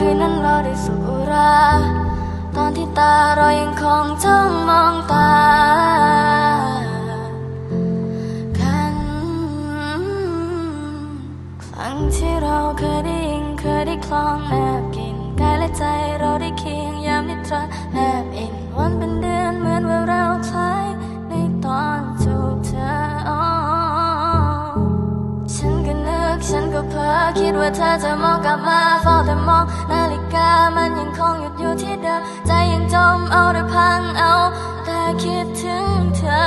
คืนนั้นเราได้สุรา ตอนที่ตาเรายังคงจ้องมองตากันครั้งที่เราเคยได้ยินเคยได้คลองแนบกินกายและใจเราได้เคียงยามนิทราแนบอินวันเป็นเดือนเหมือนว่าเราคล้ายในตอนจูบเธออ๋อฉันก็นึกฉันก็เพ้อคิดว่าเธอจะมองกลับมาเฝ้าแต่มอง ดอยู่ที่เดิมใจยังจมเอาหรือพังเอา แต่คิดถึงเธอ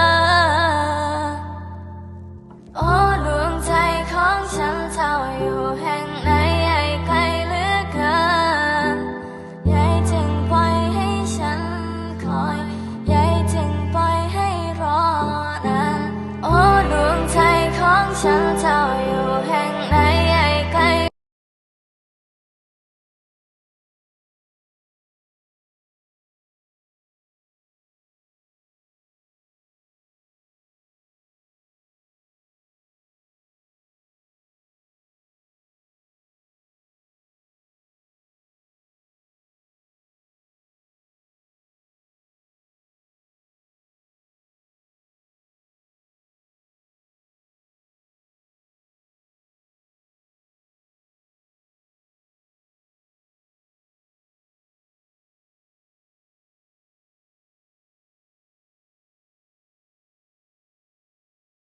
โอ้ดวงใจของฉันเศร้าอยู่แห่งไหนให้ใครเหลือเกินยายจึงปล่อยให้ฉันคอยยายจึงปล่อยให้รอนานโอ้ดวงใจของฉันเศร้า